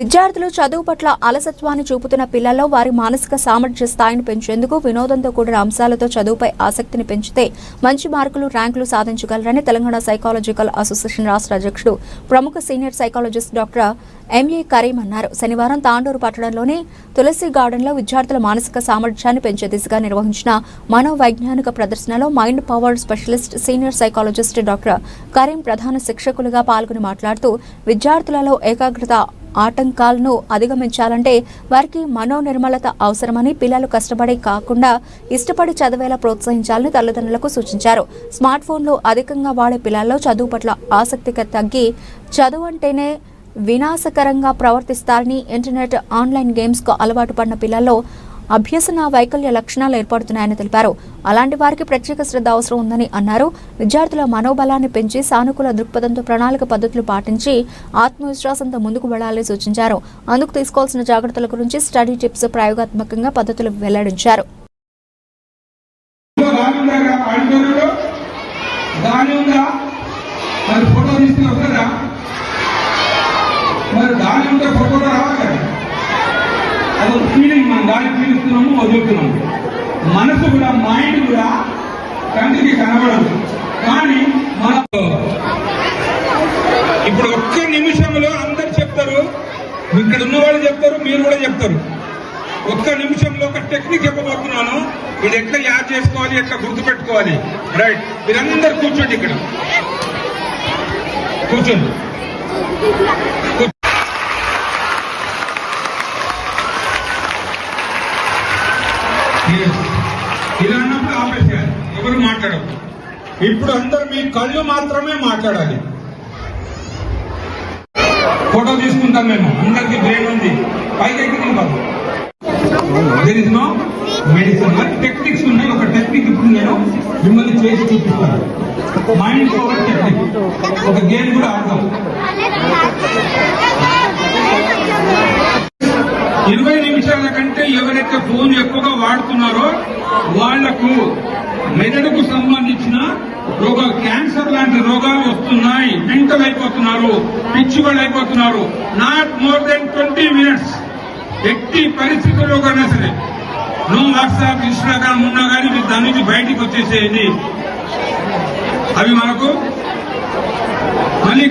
విద్యార్థులు చదువు పట్ల అలసత్వాన్ని చూపుతున్న పిల్లల్లో వారి మానసిక సామర్థ్య స్థాయిని పెంచేందుకు వినోదంతో కూడిన అంశాలతో చదువుపై ఆసక్తిని పెంచితే మంచి మార్కులు ర్యాంకులు సాధించగలరని తెలంగాణ సైకాలజికల్ అసోసియేషన్ రాష్ట్ర అధ్యక్షుడు ప్రముఖ senior psychologist doctor M A Kareem అన్నారు. శనివారం తాండూరు పట్టణంలోని తులసి గార్డెన్లో విద్యార్థుల మానసిక సామర్థ్యాన్ని పెంచే దిశగా నిర్వహించిన మనోవైజ్ఞానిక ప్రదర్శనలో mind power specialist senior psychologist doctor Kareem ప్రధాన శిక్షకులుగా పాల్గొని మాట్లాడుతూ విద్యార్థులలో ఏకాగ్రత ఆటంకాలను అధిగమించాలంటే వారికి మనోనిర్మలత అవసరమని పిల్లలు కష్టపడి కాకుండా ఇష్టపడి చదివేలా ప్రోత్సహించాలని తల్లిదండ్రులకు సూచించారు. స్మార్ట్ ఫోన్లు అధికంగా వాడే పిల్లల్లో చదువు పట్ల ఆసక్తి తగ్గి చదువు అంటేనే వినాశకరంగా ప్రవర్తిస్తారని ఇంటర్నెట్ ఆన్లైన్ గేమ్స్కు అలవాటు పడిన పిల్లల్లో అభ్యసన వైకల్య లక్షణాలు ఏర్పడుతున్నాయని తెలిపారు. అలాంటి వారికి ప్రత్యేక శ్రద్ధ అవసరం ఉందని అన్నారు. విద్యార్థుల మనోబలాన్ని పెంచి సానుకూల దృక్పథంతో ప్రణాళిక పద్ధతులు పాటించి ఆత్మవిశ్వాసంతో ముందుకు వెళ్ళాలని సూచించారు. అందుకు తీసుకోవాల్సిన జాగ్రత్తల గురించి స్టడీ టిప్స్ ప్రయోగాత్మకంగా పద్ధతులు వెల్లడించారు. మరి ఫోటో తీసుకుని వస్తారా? మరి దాని ఉంటే ఫోటోలో రావాలి కదా అదొక ఫీలింగ్ మనం గాలి పీలుస్తున్నాము మనసు కూడా మైండ్ కూడా కంటికి కనబడదు. కానీ మన ఇప్పుడు ఒక్క నిమిషంలో అందరు చెప్తారు. ఇక్కడ ఉన్న వాళ్ళు చెప్తారు మీరు కూడా చెప్తారు. ఒక్క నిమిషంలో ఒక టెక్నిక్ చెప్పబోతున్నాను. ఇది ఎట్లా యాడ్ చేసుకోవాలి ఎట్లా గుర్తుపెట్టుకోవాలి. రైట్ మీరందరు కూర్చోండి ఇక్కడ. కూర్చోండి. ఇలా అన్నప్పుడు ఆపేసేయాలి. ఎవరు మాట్లాడదు ఇప్పుడు అందరు మీ కళ్ళు మాత్రమే మాట్లాడాలి. ఫోటో తీసుకుంటాం మేము. అందరికి బ్రెయిన్ ఉంది. పైకి ఎక్కి కాదు దెర్ ఇస్ నో మెడిసిన్ మరి టెక్నిక్స్ ఉన్నాయి. ఒక టెక్నిక్ ఇప్పుడు నేను మిమ్మల్ని చేసి చూపిస్తాను. మైండ్ పవర్ టెక్నిక్ ఒక గేమ్ కూడా ఆడతాం కంటే ఎవరైతే ఫోన్ ఎక్కువగా వాడుతున్నారో వాళ్ళకు మెదడుకు సంబంధించిన రోగ క్యాన్సర్ లాంటి రోగాలు వస్తున్నాయి. మెంటల్ అయిపోతున్నారు. పిచ్చి వాళ్ళు అయిపోతున్నారు. Not more than twenty minutes. ఎట్టి పరిస్థితుల్లో కన్నా సరే. నో వాట్సాప్ ఇన్స్టాగ్రామ్ ఉన్నా కానీ మీరు దాని నుంచి బయటికి వచ్చేసేయండి. అవి మనకు మళ్ళీ